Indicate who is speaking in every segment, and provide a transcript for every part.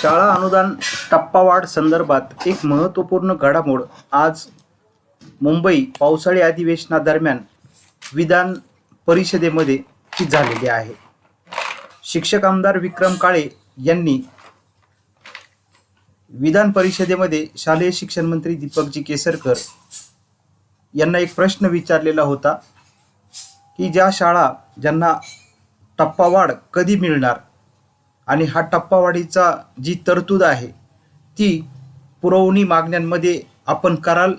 Speaker 1: शाळा अनुदान टप्पावाढ संदर्भात एक महत्त्वपूर्ण घडामोड. आज मुंबई पावसाळी अधिवेशनादरम्यान विधान परिषदेमध्ये ती झालेली आहे. शिक्षक आमदार विक्रम काळे यांनी विधान परिषदेमध्ये शालेय शिक्षण मंत्री दीपकजी केसरकर यांना एक प्रश्न विचारलेला होता की ज्या शाळा ज्यांना टप्पावाढ कधी मिळणार? आणि हा टप्पावाढीचा जी तरतूद आहे ती पुरवणी मागण्यांमध्ये आपण कराल.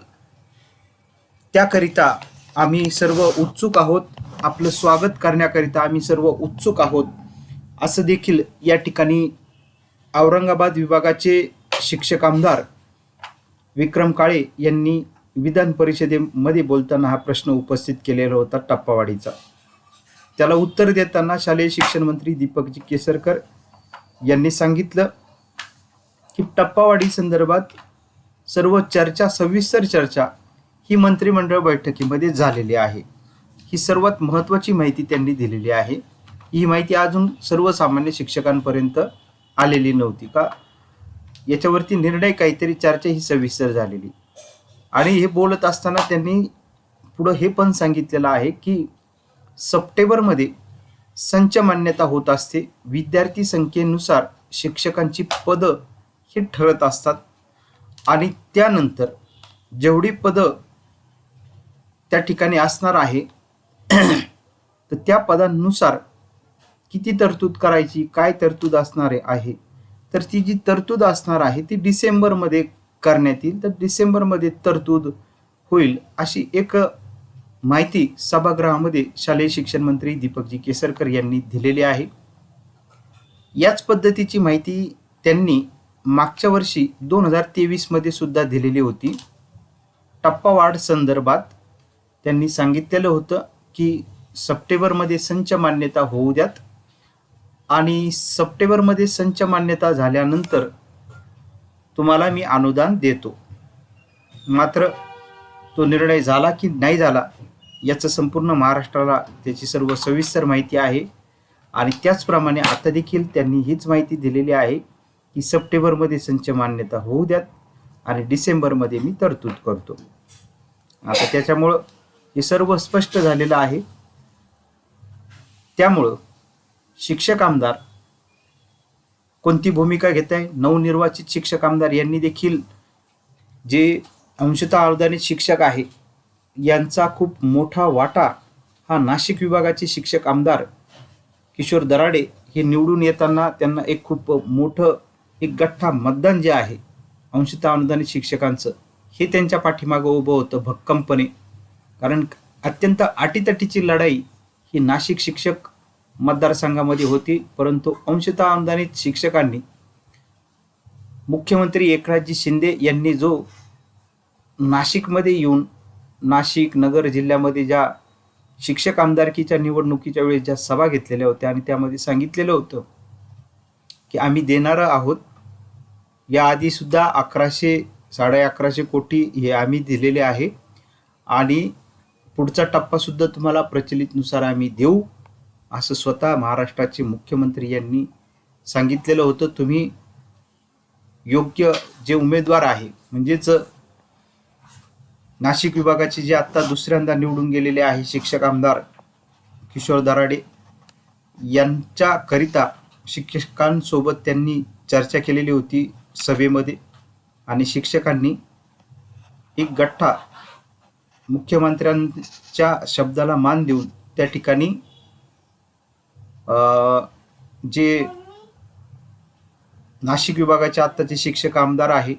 Speaker 1: त्याकरिता आम्ही सर्व उत्सुक आहोत. आपलं स्वागत करण्याकरिता आम्ही सर्व उत्सुक आहोत. असं देखील या ठिकाणी औरंगाबाद विभागाचे शिक्षक आमदार विक्रम काळे यांनी विधान परिषदेमध्ये बोलताना हा प्रश्न उपस्थित केलेला होता टप्पावाढीचा. त्याला उत्तर देताना शालेय शिक्षण मंत्री दीपकजी केसरकर यांनी सांगितलं की टप्पावाढी संदर्भात सर्व चर्चा सविस्तर चर्चा ही मंत्रिमंडळ बैठकीमध्ये झालेली आहे. ही सर्वात महत्त्वाची माहिती त्यांनी दिलेली आहे. ही माहिती अजून सर्वसामान्य शिक्षकांपर्यंत आलेली नव्हती का? याच्यावरती निर्णय काहीतरी चर्चा ही सविस्तर झालेली. आणि हे बोलत असताना त्यांनी पुढं हे पण सांगितलेलं आहे की सप्टेंबरमध्ये संच मान्यता होत असते. विद्यार्थी संख्येनुसार शिक्षकांची पदं हे ठरत असतात. आणि त्यानंतर जेवढी पदं त्या ठिकाणी असणार आहे तर त्या पदांनुसार किती तरतूद करायची काय तरतूद असणार आहे तर ती जी तरतूद असणार आहे ती डिसेंबरमध्ये करण्यात येईल. तर डिसेंबरमध्ये तरतूद होईल अशी एक माहिती सभागृहामध्ये शालेय शिक्षण मंत्री दीपकजी केसरकर यांनी दिलेली आहे. याच पद्धतीची माहिती त्यांनी मागच्या वर्षी दोन हजार तेवीसमध्ये सुद्धा दिलेली होती. टप्पावाढ संदर्भात त्यांनी सांगितलेलं होतं की सप्टेंबरमध्ये संच मान्यता होऊ द्यात आणि सप्टेंबरमध्ये संच मान्यता झाल्यानंतर तुम्हाला मी अनुदान देतो. मात्र तो निर्णय झाला की नाही झाला याचं संपूर्ण महाराष्ट्राला त्याची सर्व सविस्तर माहिती आहे. आणि त्याचप्रमाणे आता देखील त्यांनी हीच माहिती दिलेली आहे की सप्टेंबरमध्ये संच मान्यता होऊ द्यात आणि डिसेंबरमध्ये मी तरतूद करतो. आता त्याच्यामुळं हे सर्व स्पष्ट झालेलं आहे. त्यामुळं शिक्षक आमदार कोणती भूमिका घेत आहे नवनिर्वाचित शिक्षक आमदार यांनी देखील जे अंशतः अनुदानित शिक्षक आहे. यांचा खूप मोठा वाटा हा नाशिक विभागाचे शिक्षक आमदार किशोर दराडे हे निवडून येताना त्यांना एक खूप मोठं एक गठ्ठा मतदान जे आहे अंशतः अनुदानित शिक्षकांचं हे त्यांच्या पाठीमागं उभं होतं भक्कमपणे. कारण अत्यंत अटीतटीची लढाई ही नाशिक शिक्षक मतदारसंघामध्ये होती परंतु अंशतः अनुदानित शिक्षकांनी मुख्यमंत्री एकनाथजी शिंदे यांनी जो नाशिकमध्ये येऊन नाशिक नगर जिल्ह्यामध्ये ज्या शिक्षक आमदारकीच्या निवडणुकीच्या वेळेस ज्या सभा घेतलेल्या होत्या आणि त्यामध्ये सांगितलेलं होतं की आम्ही देणार आहोत याआधी सुद्धा अकराशे साडे अकराशे कोटी हे आम्ही दिलेले आहे आणि पुढचा टप्पासुद्धा तुम्हाला प्रचलितनुसार आम्ही देऊ असं स्वतः महाराष्ट्राचे मुख्यमंत्री यांनी सांगितलेलं होतं. तुम्ही योग्य जे उमेदवार आहे म्हणजेच नाशिक विभागाचे जे आत्ता दुसऱ्यांदा निवडून गेलेले आहे शिक्षक आमदार किशोर दराडे यांच्याकरिता शिक्षकांसोबत त्यांनी चर्चा केलेली होती सभेमध्ये. आणि शिक्षकांनी एक गठ्ठा मुख्यमंत्र्यांच्या शब्दाला मान देऊन त्या ठिकाणी जे नाशिक विभागाचे आत्ताचे शिक्षक आमदार आहे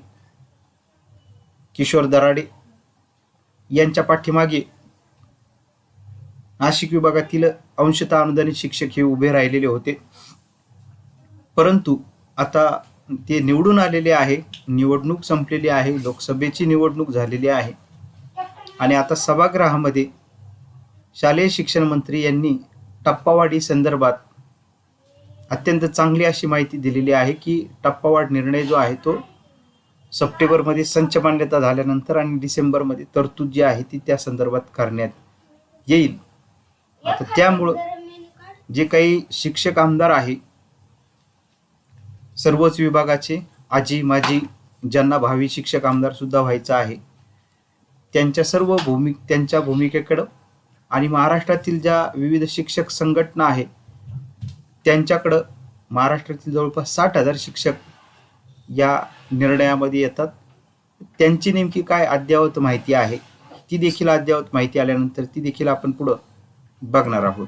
Speaker 1: किशोर दराडे यांच्या पाठीमागे नाशिक विभागातील अंशतः अनुदानित शिक्षक हे उभे राहिलेले होते. परंतु आता ते निवडून आलेले आहे निवडणूक संपलेली आहे लोकसभेची निवडणूक झालेली आहे. आणि आता सभागृहामध्ये शालेय शिक्षण मंत्री यांनी टप्पावाढी संदर्भात अत्यंत चांगली अशी माहिती दिलेली आहे की टप्पावाढ निर्णय जो आहे तो सप्टेंबरमध्ये संच मान्यता झाल्यानंतर आणि डिसेंबरमध्ये तरतूद जी आहे ती त्या संदर्भात करण्यात येईल. आता त्यामुळं जे काही शिक्षक आमदार आहे सर्वच विभागाचे आजी माजी ज्यांना भावी शिक्षक आमदार सुद्धा व्हायचं आहे त्यांच्या सर्व भूमि त्यांच्या भूमिकेकडं आणि महाराष्ट्रातील ज्या विविध शिक्षक संघटना आहे त्यांच्याकडं महाराष्ट्रातील जवळपास साठ हजार शिक्षक या निर्णयामध्ये येतात. त्यांची नेमकी काय अद्ययावत माहिती आहे ती देखील अद्ययावत माहिती आल्यानंतर ती देखील आपण पुढं बघणार आहोत.